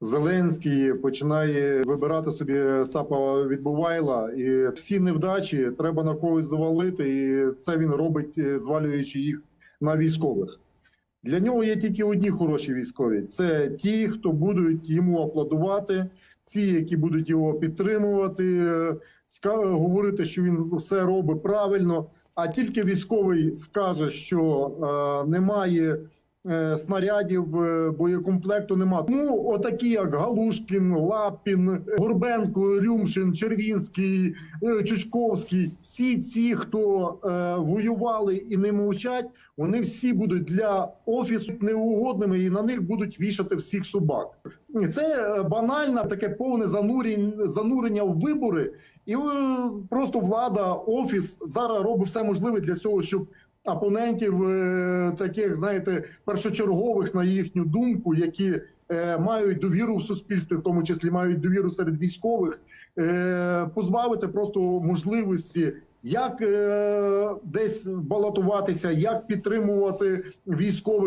Зеленський починає вибирати собі ЦАПа відбувайла, і всі невдачі треба на когось завалити, і це він робить, е, звалюючи їх на військових. Для нього є тільки одні хороші військові: це ті, хто будуть йому аплодувати, ті, які будуть його підтримувати, е, говорити, що він все робить правильно. А тільки військовий скаже, що е, немає снарядів, е, боєкомплекту немає. Тому отакі, як Галушкін, Лапін, Горбенко, Рюмшин, Червінський, е, Чучковський, всі ці, хто е, воювали і не мовчать, вони всі будуть для офісу неугодними і на них будуть вішати всіх собак. Це е, банальне таке повне занурення, занурення в вибори, і е, просто влада, офіс зараз робить все можливе для цього, щоб опонентів, е, таких знаєте, першочергових на їхню думку, які е, мають довіру в суспільстві, в тому числі мають довіру серед військових, е, позбавити просто можливості. Як десь балотуватися, як підтримувати військових.